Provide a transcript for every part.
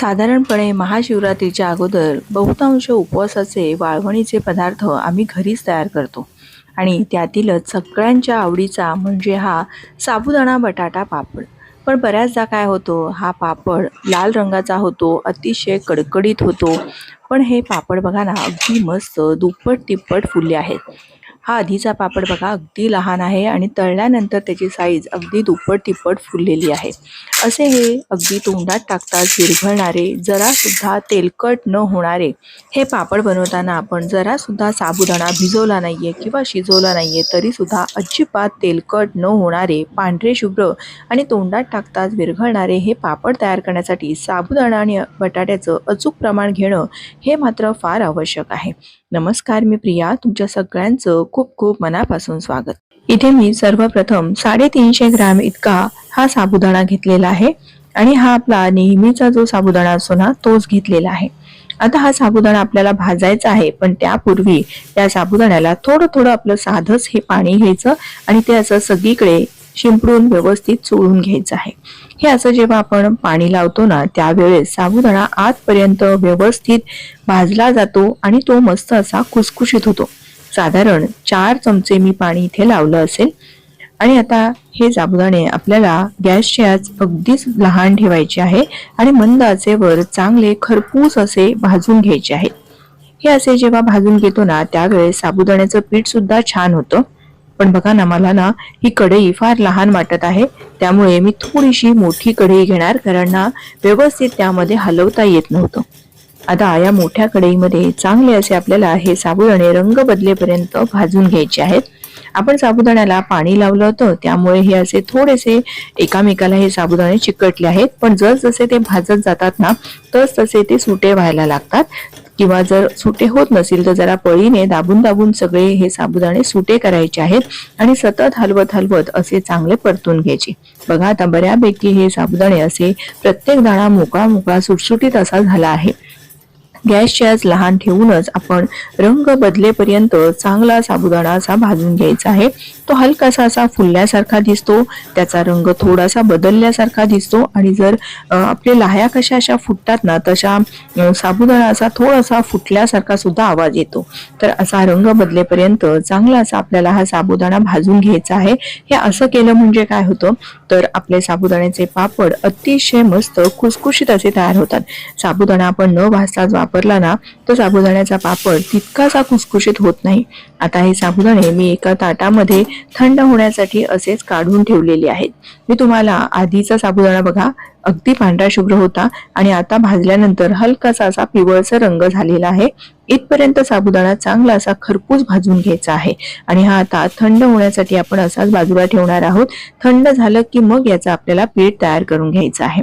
साधारणपणे महाशिवरात्रीच्या अगोदर बहुतांश उपवासाचे वाळवणीचे पदार्थ आम्ही घरीच तयार करतो. आणि त्यातीलच सगळ्यांच्या आवडीचा म्हणजे हा साबुदाणा बटाटा पापड. पण बऱ्याचदा काय होतो हा पापड लाल रंगाचा होतो अतिशय कडकडीत होतो. पण हे पापड बघा ना अगदी मस्त दुप्पट तिप्पट फुले आहेत. हा आधीचा पापड बघा अगदी लहान आहे आणि तळल्यानंतर त्याची साईज अगदी दुप्पट तिप्पट फुललेली आहे. असे हे अगदी तोंडात टाकताच विरघळणारे जरासुद्धा तेलकट न होणारे हे पापड बनवताना आपण जरासुद्धा साबुदाणा भिजवला नाही आहे किंवा शिजवला नाही आहे तरीसुद्धा अजिबात तेलकट न होणारे पांढरे शुभ्र आणि तोंडात टाकताच विरघळणारे हे पापड तयार करण्यासाठी साबुदाणा आणि बटाट्याचं अचूक प्रमाण घेणं हे मात्र फार आवश्यक आहे. नमस्कार मी प्रिया तुमच्या सगळ्यांचं खूप खूप खूप मनापासून स्वागत. इथे मी सर्वप्रथम साडेतीनशे ग्रॅम इतका हा साबुदाणा घेतलेला आहे आणि हा आपला नेहमीचा जो साबुदाणा असतो ना तोच घेतलेला आहे. आता हा साबुदाणा आपल्याला भाजायचा आहे पण त्यापूर्वी त्या साबुदाण्याला थोडं थोडं आपलं साधंच हे पाणी घ्यायचं आणि ते असं सगळीकडे शिंपडून व्यवस्थित चोळून घ्यायचं आहे. हे असं जेव्हा आपण पाणी लावतो ना त्यावेळेस साबुदाणा आतपर्यंत व्यवस्थित भाजला जातो आणि तो मस्त असा कुसकुशीत होतो. साधारण चार चमचे मी पाणी इथे लावलं असेल. आणि आता हे साबुदाणे आपल्याला गॅसची आज अगदीच लहान ठेवायचे आहे आणि मंद आचेवर चांगले खरपूस असे भाजून घ्यायचे आहे. हे असे जेव्हा भाजून घेतो ना त्यावेळेस साबुदाण्याचं पीठ सुद्धा छान होतं. पण बघा ना मला ना ही कढई फार लहान वाटत आहे. त्यामुळे मी थोडीशी मोठी कढई घेणार कारण ना व्यवस्थित त्यामध्ये हलवता येत नव्हतं. आता या मोठ्या कढईमध्ये चांगले असे आपल्याला हे साबुदाणे रंग बदलेपर्यंत भाजून घ्यायचे आहेत. आपण साबुदाण्याला पाणी लावलं होतं त्यामुळे हे असे थोडेसे एकामेकाला हे साबुदाणे चिकटले आहेत. पण जसजसे ते भाजत जातात ना तस तसे ते सुटे व्हायला लागतात. किंवा जर सुटे होत नसेल तर जरा पळीने दाबून दाबून सगळे हे साबुदाणे सुटे करायचे आहेत आणि सतत हलवत हलवत असे चांगले परतून घ्यायचे. बघा आता बऱ्यापैकी हे साबुदाणे असे प्रत्येक दाणा मोकळा मोकळा सुटसुटीत असा झाला आहे. गॅसची आज लहान ठेवूनच आपण रंग बदलेपर्यंत चांगला साबुदाणा असा भाजून घ्यायचा आहे. तो हलकासा असा फुलल्यासारखा दिसतो त्याचा रंग थोडासा बदलल्यासारखा दिसतो आणि जर आपले लाह्या कशा अशा फुटतात ना तशा साबुदाणा असा थोडासा फुटल्यासारखा सुद्धा आवाज येतो. तर असा रंग बदलेपर्यंत चांगला असा आपल्याला हा साबुदाणा भाजून घ्यायचा आहे. हे असं केलं म्हणजे काय होतं? तर आपले साबुदाण्याचे पापड अतिशय मस्त खुसखुशीत असे तयार होतात. साबुदाणा आपण न भाजताच वापरला ना तर साबुदाण्याचा पापड तितकासा खुसखुशीत होत नाही. आता हे साबुदाणे मी एका ताटामध्ये थंड होण्यासाठी असेच काढून ठेवलेले आहेत. मी तुम्हाला आधीचा साबुदाणा बघा अगदी पांढरा शुभ्र होता आणि आता भाजल्यानंतर हलकासा असा पिवळसर रंग झालेला आहे. इथपर्यंत साबुदाणा चांगला असा खरपूस भाजून घ्यायचा आहे. आणि हा आता थंड होण्यासाठी आपण असाच बाजूला ठेवणार आहोत. थंड झालं की मग याचा आपल्याला पीठ तयार करून घ्यायचं आहे.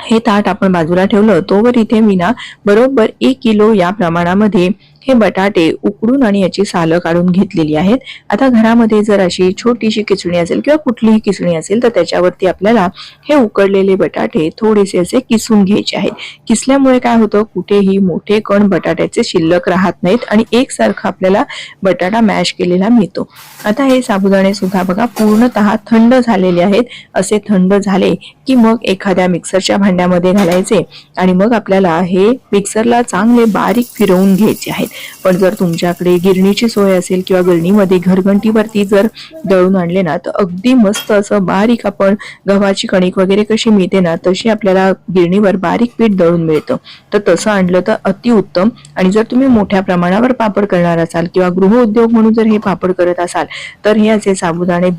हे ताट आपण बाजूला ठेवलं तोवर इथे मी ना बरोबर एक किलो या प्रमाणामध्ये हे बटाटे उकडून आणि याची सालं काढून घेतलेली आहेत. आता घरामध्ये जर अशी छोटीशी किचणी असेल किंवा कुठलीही किचणी असेल तर त्याच्यावरती आपल्याला हे उकडलेले बटाटे थोडेसे असे किसून घ्यायचे आहेत. किसल्यामुळे काय होतं? कुठेही मोठे कण बटाट्याचे शिल्लक राहत नाहीत आणि एकसारखा आपल्याला बटाटा मॅश केलेला मिळतो. आता हे साबुदाणे सुद्धा बघा पूर्णतः थंड झालेले आहेत. असे थंड झाले की मग एखाद्या मिक्सरच्या भांड्यामध्ये घालायचे आणि मग आपल्याला हे मिक्सरला चांगले बारीक फिरवून घ्यायचे आहेत. पण जर तुमच्याकडे गिरणीची सोय असेल किंवा गिरणीमध्ये घरघंटीवरती जर दळून आणले ना तर अगदी मस्त असं बारीक आपण गव्हाची कणिक वगैरे कशी मिळते ना तशी आपल्याला गिरणीवर बारीक पीठ दळून मिळतं. तर तसं आणलं तर अतिउत्तम आणि जर तुम्ही मोठ्या प्रमाणावर पापड करणार असाल किंवा गृहउद्योग म्हणून जर हे पापड करत असाल तर हे असे साबुदाणे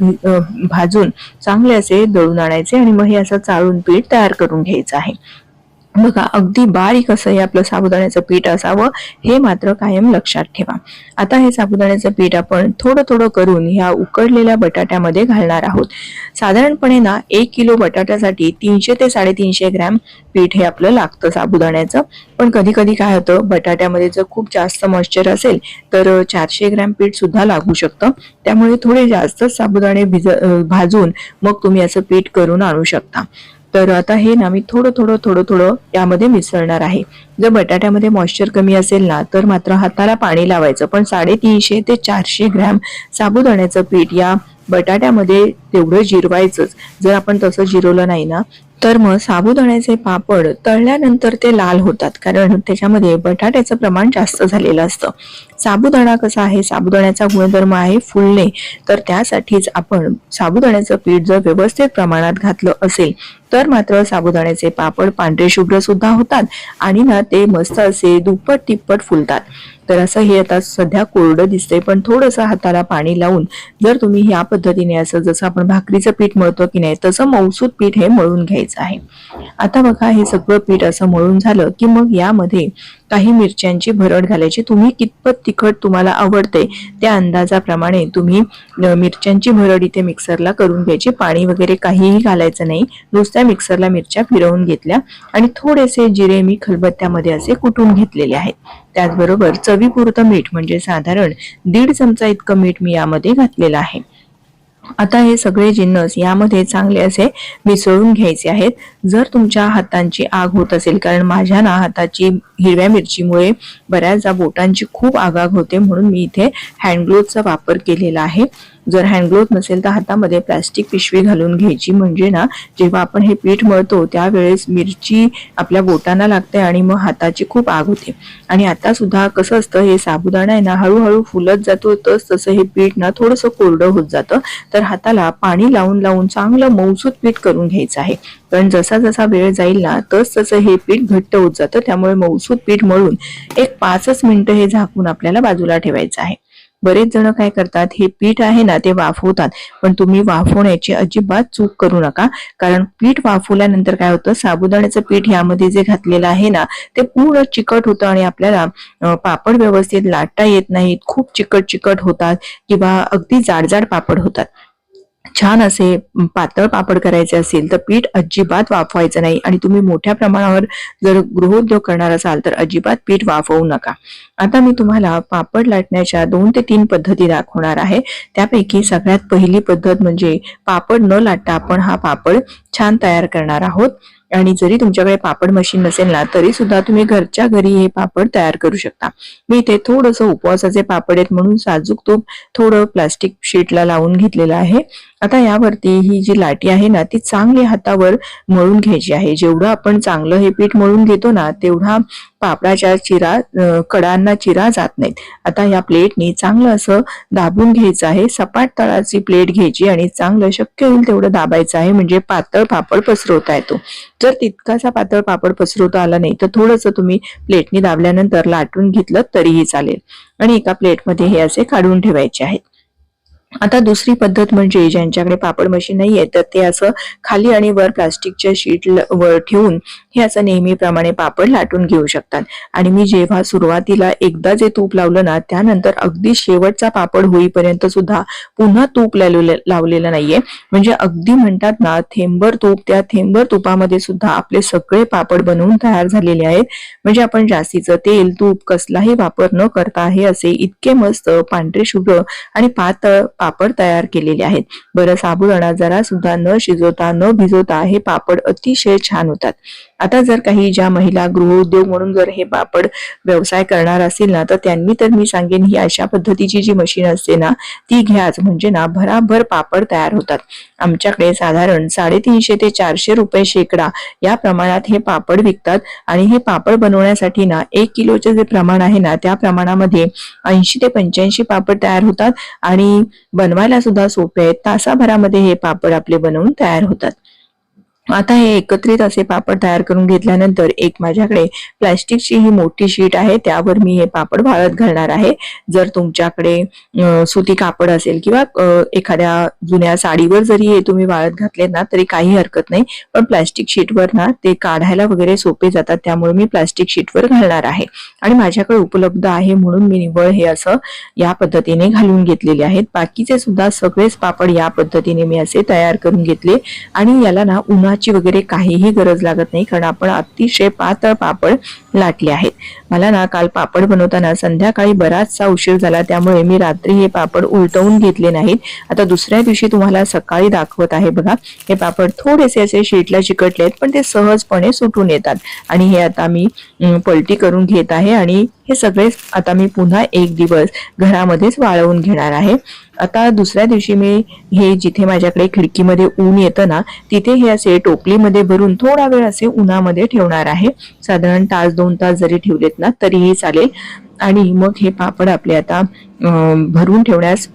भाजून चांगले असे दळून आणायचे आणि मग हे असं चाळून पीठ तयार करून घ्यायचं आहे. बघा अगदी बारीक असं हे आपलं साबुदाण्याचं पीठ असावं हे मात्र कायम लक्षात ठेवा. आता हे साबुदाण्याचं पीठ आपण थोडं थोडं करून ह्या उकडलेल्या बटाट्यामध्ये घालणार आहोत. साधारणपणे ना एक किलो बटाट्यासाठी तीनशे ते साडेतीनशे ग्रॅम पीठ हे आपलं लागतं साबुदाण्याचं. पण कधी कधी काय होतं बटाट्यामध्ये जर खूप जास्त मॉइश्चर असेल तर चारशे ग्रॅम पीठ सुद्धा लागू शकतं. त्यामुळे थोडे जास्त साबुदाणे भिज भाजून मग तुम्ही असं पीठ करून आणू शकता. तर आता हे ना मी थोडं थोडं थोडं थोडं यामध्ये मिसळणार आहे. जर बटाट्यामध्ये मॉइश्चर कमी असेल ना तर मात्र हाताला पाणी लावायचं. पण साडेतीनशे ते चारशे ग्रॅम साबुदाण्याचं पीठ या बटाट्यामध्ये तेवढं जिरवायचंच. जर आपण तसं जिरवलं नाही ना तर मग साबुदाण्याचे पापड तळल्यानंतर ते लाल होतात. कारण त्याच्यामध्ये बटाट्याचं प्रमाण जास्त झालेलं असतं. साबुदाणा कसा आहे? साबुदाण्याचा गुणधर्म आहे फुलणे. तर त्यासाठीच आपण साबुदाण्याचं पीठ जर व्यवस्थित प्रमाणात घातलं असेल तर मात्र साबुदाण्याचे पापड पांढरे शुभ्र सुद्धा होतात आणि ना ते मस्त असे दुप्पट तिप्पट फुलतात. तर असं हे आता सध्या कोरडं दिसतंय. पण थोडंसं हाताला पाणी लावून जर तुम्ही या पद्धतीने असं जसं आपण भाकरीचं पीठ मळतो की नाही तसं मौसूद पीठ हे मळून घ्यायचं आहे. आता बघा हे सगळं पीठ असं मळून झालं की मग यामध्ये काही मिरच्यांची भरड घालायची तुम्ही कितपत तिखट तुम्हाला आवडते त्या अंदाजाप्रमाणे तुम्ही मिरच्यांची भरड इथे मिक्सरला करून घ्यायची. पाणी वगैरे काहीही घालायचं नाही. नुसत्या मिक्सरला मिरच्या फिरवून घेतल्या आणि थोडेसे जिरे मी खलबत्त्यामध्ये असे कुटून घेतलेले आहेत. त्याचबरोबर चवीपुरतं मीठ म्हणजे साधारण दीड चमचा इतकं मीठ मी यामध्ये घातलेलं आहे. आता हे सगळे जिन्नस यामध्ये चांगले असे मिसळून घ्यायचे आहेत. जर तुमच्या हातांची आग होत असेल कारण माझ्या ना हाताची हिरव्या मिरचीमुळे बऱ्याचदा बोटांची खूप आगाग होते म्हणून मी इथे हँडग्लोजचा वापर केलेला आहे. जर हँडग्लोव्ह नसेल तर हातामध्ये प्लास्टिक पिशवी घालून घ्यायची. म्हणजे ना जेव्हा आपण हे पीठ मळतो त्यावेळेस मिरची आपल्या बोटांना लागते आणि मग हाताची खूप आग होते. आणि आता सुद्धा कसं असतं हे साबुदाणा आहे ना हळूहळू फुलत जातो तस तसं हे पीठ ना थोडंसं कोरडं होत जातं. तर हाताला पाणी लावून लावून चांगलं मौजूद पीठ करून घ्यायचं आहे. कारण जसा जसा वेळ जाईल ना तस तसं हे पीठ घट्ट होत जातं. त्यामुळे मौसूद पीठ मळून एक पाचच मिनिटं हे झाकून आपल्याला बाजूला ठेवायचं आहे. बरेच जण काय करतात हे पीठ आहे ना ते वाफवतात. पण तुम्ही वाफवण्याची अजिबात चूक करू नका. कारण पीठ वाफवल्यानंतर काय होतं साबुदाण्याचं पीठ यामध्ये जे घातलेलं आहे ना ते पूर्ण चिकट होतं आणि आपल्याला पापड व्यवस्थित लाटता येत नाहीत. खूप चिकट चिकट होतात किंवा अगदी जाडजाड पापड होतात. छान असे पातळ पापड करायचे असेल तर पीठ अजिबात वाफवायचं नाही. आणि तुम्ही मोठ्या प्रमाणावर जर गृहोद्योग करणार असाल तर अजिबात पीठ वाफवू नका. आता मी तुम्हाला पापड लाटण्याच्या दोन ते तीन पद्धती दाखवणार आहे. त्यापैकी सगळ्यात पहिली पद्धत म्हणजे पापड न लाटता आपण हा पापड छान तयार करणार आहोत. आणि जरी तुमच्याकडे पापड मशीन नसेल ना तरी सुद्धा तुम्ही घरच्या घरी हे पापड तयार करू शकता. मी इथे थोडंसं उपवासाचे पापड आहेत म्हणून साजूक तूप थोडं प्लास्टिक शीटला लावून घेतलेलं आहे. आता यावरती ही जी लाटी आहे ना ती चांगली हातावर मळून घ्यायची आहे. जेवढं आपण चांगलं हे पीठ मळून घेतो ना तेवढा पापडाच्या चिरा कडांना चिरा जात नाहीत. आता या प्लेटनी चांगलं असं दाबून घ्यायचं आहे. सपाट तळाची प्लेट घ्यायची आणि चांगलं शक्य होईल तेवढं दाबायचं आहे. म्हणजे पातळ पापड पसरवता येतो. जर तितकासा पातळ पापड पसरवता आला नाही तर थोडंसं तुम्ही प्लेटनी दाबल्यानंतर लाटून घेतलं तरीही चालेल. आणि एका प्लेटमध्ये हे असे काढून ठेवायचे आहेत. आता दुसरी पद्धत म्हणजे ज्यांच्याकडे पापड मशीन नाहीये तर ते असं खाली आणि वर प्लास्टिकच्या शीट वर ठेवून हे असं नेहमीप्रमाणे पापड लाटून घेऊ शकतात. आणि मी जेव्हा सुरुवातीला एकदा जे तूप लावलं ना त्यानंतर अगदी शेवटचा पापड होईपर्यंत सुद्धा पुन्हा तूप लावलेलं नाहीये. म्हणजे अगदी म्हणतात ना थेंबर तूप त्या थेंबर तुपामध्ये सुद्धा आपले सगळे पापड बनवून तयार झालेले आहेत. म्हणजे आपण जास्तीचं तेल तूप कसलाही वापर न करता हे असे इतके मस्त पांढरे शुभ्र आणि पातळ पापड तयार केलेले आहेत. बरं साबुदाणा जरा सुद्धा न शिजवता न भिजवता हे पापड अतिशय छान होतात. आता जर काही ज्या महिला गृहउद्योग म्हणून जर हे पापड व्यवसाय करणार असेल ना तर त्यांनी तर मी सांगेन ही अशा पद्धतीची जी मशीन असते ना ती घ्याच म्हणजे ना भराभर पापड तयार होतात. आमच्याकडे साधारण साडेतीनशे ते चारशे रुपये शेकडा या प्रमाणात हे पापड विकतात आणि हे पापड बनवण्यासाठी ना एक किलोचे जे प्रमाण आहे ना त्या प्रमाणामध्ये ऐंशी ते पंच्याऐंशी पापड तयार होतात आणि बनवायला सुद्धा सोपे आहेत. तासाभरामध्ये हे पापड आपले बनवून तयार होतात. आता हे एकत्रित असे पापड तयार करून घेतल्यानंतर एक माझ्याकडे प्लॅस्टिकची ही मोठी शीट आहे त्यावर मी हे पापड वाळत घालणार आहे. जर तुमच्याकडे सुती कापड असेल किंवा एखाद्या जुन्या साडीवर जरी हे तुम्ही वाळत घातले ना तरी काही हरकत नाही. पण प्लॅस्टिक शीटवर ना ते काढायला वगैरे सोपे जातात त्यामुळे मी प्लॅस्टिक शीटवर घालणार आहे. आणि माझ्याकडे उपलब्ध आहे म्हणून मी निव्वळ हे असं या पद्धतीने घालून घेतलेले आहेत. बाकीचे सुद्धा सगळेच पापड या पद्धतीने मी असे तयार करून घेतले. आणि याला ना उन्हा उन्हाची वगैरे काहीही गरज लागत नाही कारण आपण अतिशय पातळ पापड लाटले आहेत. मला ना काल पापड बनवताना संध्याकाळी बराचसा उशीर झाला त्यामुळे मी रात्री हे पापड उलटवून घेतले नाहीत. आता दुसऱ्या दिवशी तुम्हाला सकाळी दाखवत आहे बघा. हे पापड थोडेसे असे शीटला चिकटले आहेत पण ते सहजपणे सुटून येतात. आणि हे आता मी पलटी करून घेत आहे आणि हे सगळे आता मी पुन्हा एक दिवस घरामध्येच वाळवून घेणार आहे. आता दुसऱ्या दिवशी मी हे जिथे माझ्याकडे खिडकीमध्ये ऊन येतं ना तिथे हे असे टोपलीमध्ये भरून थोडा वेळ असे उन्हामध्ये ठेवणार आहे. साधारण तास दोन तास जरी ठेवलेत ना तरीही चालेल. आणि मग हे पापड आपले आता भरून ठेवण्यास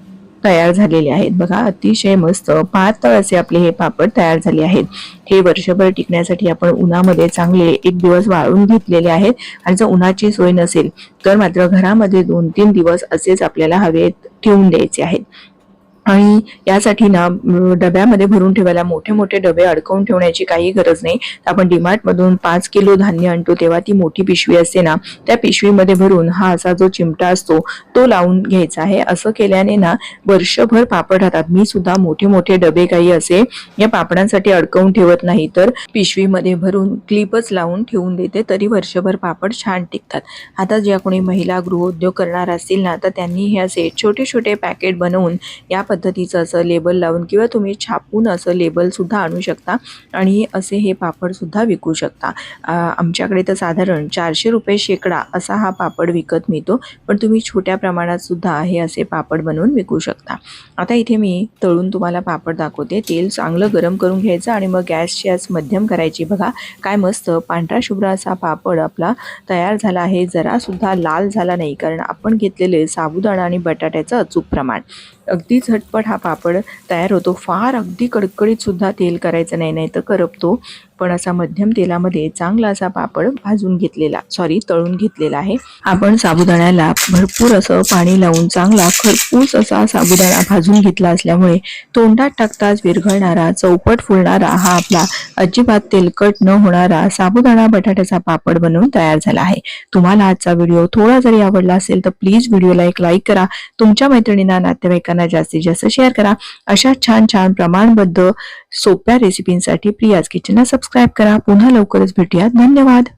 तयार झालेले आहेत. बघा अतिशय मस्त पातळ असे आपले हे पापड तयार झाले आहेत. हे वर्षभर टिकण्यासाठी आपण उन्हामध्ये चांगले एक दिवस वाळून घेतलेले आहेत. आणि जर उन्हाची सोय नसेल तर मात्र घरामध्ये दोन तीन दिवस असेच आपल्याला हवेत ठेवून द्यायचे आहेत. आणि यासाठी ना डब्यामध्ये भरून ठेवायला मोठे मोठे डबे अडकवून ठेवण्याची काही गरज नाही. तर आपण डिमार्टमधून पाच किलो धान्य आणतो तेव्हा ती मोठी पिशवी असते ना त्या पिशवीमध्ये भरून हा असा जो चिमटा असतो तो लावून घ्यायचा आहे. असं केल्याने ना वर्षभर पापड राहतात. मी सुद्धा मोठे मोठे डबे काही असे या पापडांसाठी अडकवून ठेवत नाही. तर पिशवीमध्ये भरून क्लिपच लावून ठेवून देते तरी वर्षभर पापड छान टिकतात. आता ज्या कोणी महिला गृहोद्योग करणार असतील ना तर त्यांनी हे असे छोटे छोटे पॅकेट बनवून या पद्धतीचं असं लेबल लावून किंवा तुम्ही छापून असं लेबलसुद्धा आणू शकता आणि असे हे पापडसुद्धा विकू शकता. आमच्याकडे तर साधारण चारशे रुपये शेकडा असा हा पापड विकत मिळतो पण तुम्ही छोट्या प्रमाणात सुद्धा हे असे पापड बनवून विकू शकता. आता इथे मी तळून तुम्हाला पापड दाखवते. तेल चांगलं गरम करून घ्यायचं आणि मग गॅसची आज मध्यम करायची. बघा काय मस्त पांढरा शुभ्र असा पापड आपला तयार झाला आहे. जरासुद्धा लाल झाला नाही कारण आपण घेतलेले साबुदाणा आणि बटाट्याचं अचूक प्रमाण. अगदी झट झटपट हा पापड तयार होतो. फार अगदी कडकडीत सुद्धा तेल करायचं नाही नाही तर करपतो. पण असा मध्यम तेलामध्ये चांगला असा पापड भाजून घेतलेला सॉरी तळून घेतलेला आहे. आपण साबुदाण्याला भरपूर असं पाणी लावून चांगला खरपूस असा साबुदाणा भाजून घेतला असल्यामुळे तोंडात टाकताच विरघळणारा चौपट फुलणारा हा आपला अजिबात तेलकट न होणारा साबुदाणा बटाट्याचा पापड बनवून तयार झाला आहे. तुम्हाला आजचा व्हिडिओ थोडा जरी आवडला असेल तर प्लीज व्हिडिओला एक लाईक करा. तुमच्या मैत्रिणींना नातेवाईकांना जास्तीत जास्त शेअर करा. अशा छान छान प्रमाणबद्ध सोप्या रेसिपींसाठी प्रियाज किचनला सबस्क्राईब करा. पुन्हा लवकरच भेटूया धन्यवाद.